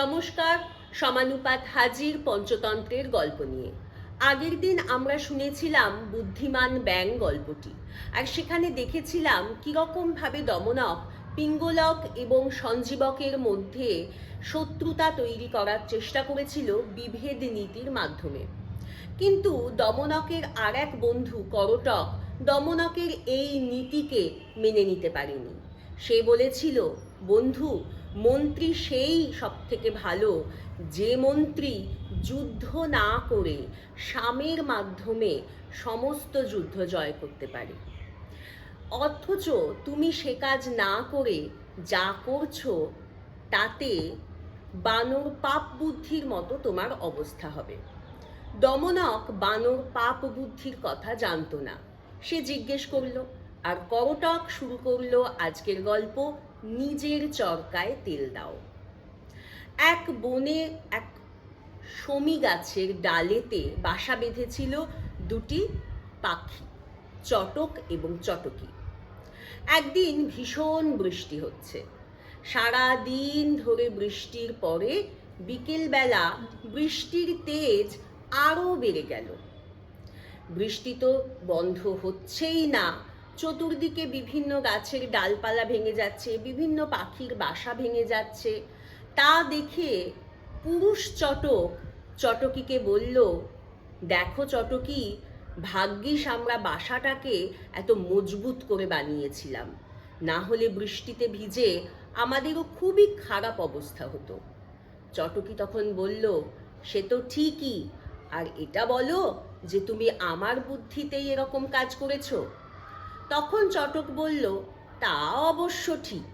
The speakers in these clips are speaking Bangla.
নমস্কার, সমানুপাত হাজির পঞ্চতন্ত্রের গল্প নিয়ে। আগের দিন আমরা শুনেছিলাম বুদ্ধিমান ব্যাং গল্পটি, আর সেখানে দেখেছিলাম কীরকম ভাবে দমনক, পিঙ্গলক এবং সঞ্জীবকের মধ্যে শত্রুতা তৈরি করার চেষ্টা করেছিল বিভেদ নীতির মাধ্যমে। কিন্তু দমনকের আর এক বন্ধু করটক দমনকের এই নীতিকে মেনে নিতে পারেনি। সে বলেছিল, বন্ধু মন্ত্রী সেই সব থেকে ভালো। যে মন্ত্রী যুদ্ধ না করে সামের মাধ্যমে সমস্ত যুদ্ধ জয় করতে পারে। অথচ তুমি সে কাজ না করে যা করছ, তাতে বানর পাপ বুদ্ধির মতো তোমার অবস্থা হবে। দমনক বানর পাপ বুদ্ধির কথা জানতো না। সে জিজ্ঞেস করল, আর করটক শুরু করল আজকের গল্প? নিজের চরকায় তেল দাও। এক বনে এক শমী গাছের ডালেতে বাসা বেঁধেছিল দুটি পাখি, চটক এবং চটকি। একদিন ভীষণ বৃষ্টি হচ্ছে। সারা দিন ধরে বৃষ্টির পরে বিকেলবেলা বৃষ্টির তেজ আরও বেড়ে গেল। বৃষ্টি তো বন্ধ হচ্ছেই না চতুর্দিকে বিভিন্ন গাছের ডালপালা ভেঙে যাচ্ছে, বিভিন্ন পাখির বাসা ভেঙে যাচ্ছে। তা দেখে পুরুষ চটক, চটকিকে বলল, দেখো চটকি, ভাগ্যিস আমরা বাসাটাকে এত মজবুত করে বানিয়েছিলাম। না হলে বৃষ্টিতে ভিজে আমাদেরও খুবই খারাপ অবস্থা হতো। চটকি তখন বলল, সে তো ঠিকই, আর এটা বলো যে তুমি আমার বুদ্ধিতেই এরকম কাজ করেছ? তখন চটক বলল, তা অবশ্য ঠিক।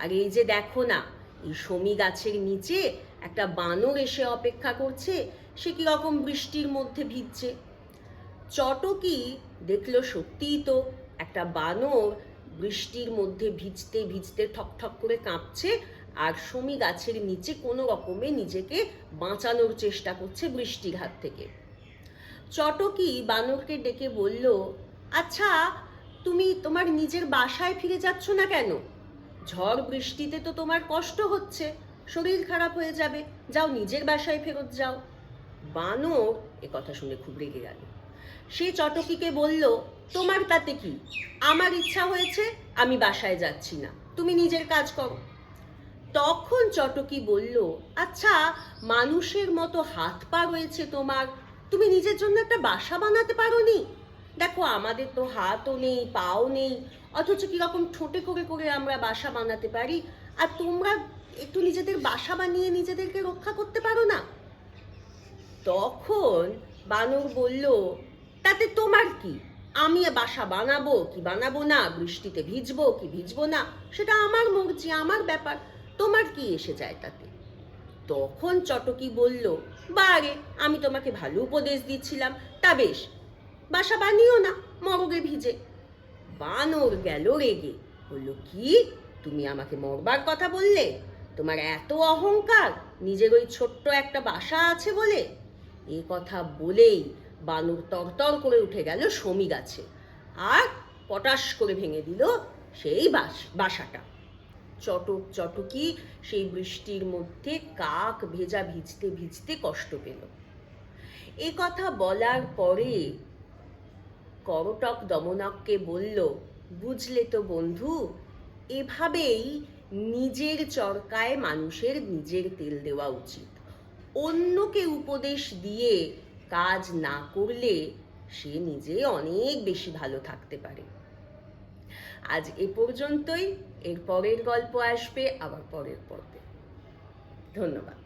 আর এই যে দেখো না, এই শমী গাছের নিচে একটা বানর এসে অপেক্ষা করছে, সে কি রকম বৃষ্টির মধ্যে ভিজছে। চটকি দেখল সত্যিই তো একটা বানর বৃষ্টির মধ্যে ভিজতে ভিজতে ঠক ঠক করে কাঁপছে, আর শমী গাছের নিচে কোনো রকমে নিজেকে বাঁচানোর চেষ্টা করছে বৃষ্টির হাত থেকে। চটকি বানরকে ডেকে বলল আচ্ছা তুমি তোমার নিজের বাসায় ফিরে যাচ্ছ না কেন? ঝড় বৃষ্টিতে তো তোমার কষ্ট হচ্ছে। শরীর খারাপ হয়ে যাবে। যাও নিজের বাসায় ফেরত যাও। বানর, এ কথা শুনে খুব রেগে গেল। সে চটকিকে বলল, তোমার তাতে কি? আমার ইচ্ছা হয়েছে আমি বাসায় যাচ্ছি না। তুমি নিজের কাজ করো। তখন চটকি বলল আচ্ছা মানুষের মতো হাত পা রয়েছে তোমার। তুমি নিজের জন্য একটা বাসা বানাতে পারোনি? দেখো, আমাদের তো হাতও নেই, পাও নেই, অথচ কীরকম ঠোঁটে করে করে আমরা বাসা বানাতে পারি। আর তোমরা একটু নিজেদের বাসা বানিয়ে নিজেদেরকে রক্ষা করতে পারো না? তখন বানর বলল, তাতে তোমার কি? আমি বাসা বানাবো কি বানাবো না? বৃষ্টিতে ভিজবো কি ভিজবো না? সেটা আমার মর্জি, আমার ব্যাপার। তোমার কি এসে যায় তাতে? তখন চটকি বলল, বারে, আমি তোমাকে ভালো উপদেশ দিচ্ছিলাম। তা বেশ বাসা বানিও না, মরগে ভিজে। বানর গেল রেগে। বলল, কি? তুমি আমাকে মরবার কথা বললে? তোমার এত অহংকার? নিজের ওই ছোট্ট একটা বাসা আছে বলে? এ কথা বলেই বানর তরতর করে উঠে গেল সমী গাছে। আর পটাশ করে ভেঙে দিল সেই বাস বাসাটা। চটক চটকি সেই বৃষ্টির মধ্যে কাক ভেজা ভিজতে ভিজতে কষ্ট পেল। এ কথা বলার পরে করটক দমনককে বলল, বুঝলে তো বন্ধু, এভাবেই নিজের চরকায় মানুষের নিজের তেল দেওয়া উচিত। অন্যকে উপদেশ দিয়ে কাজ না করলে সে নিজে অনেক বেশি ভালো থাকতে পারে। আজ এ পর্যন্তই, এর পরের গল্প আসবে আবার পরের পর্বে। ধন্যবাদ।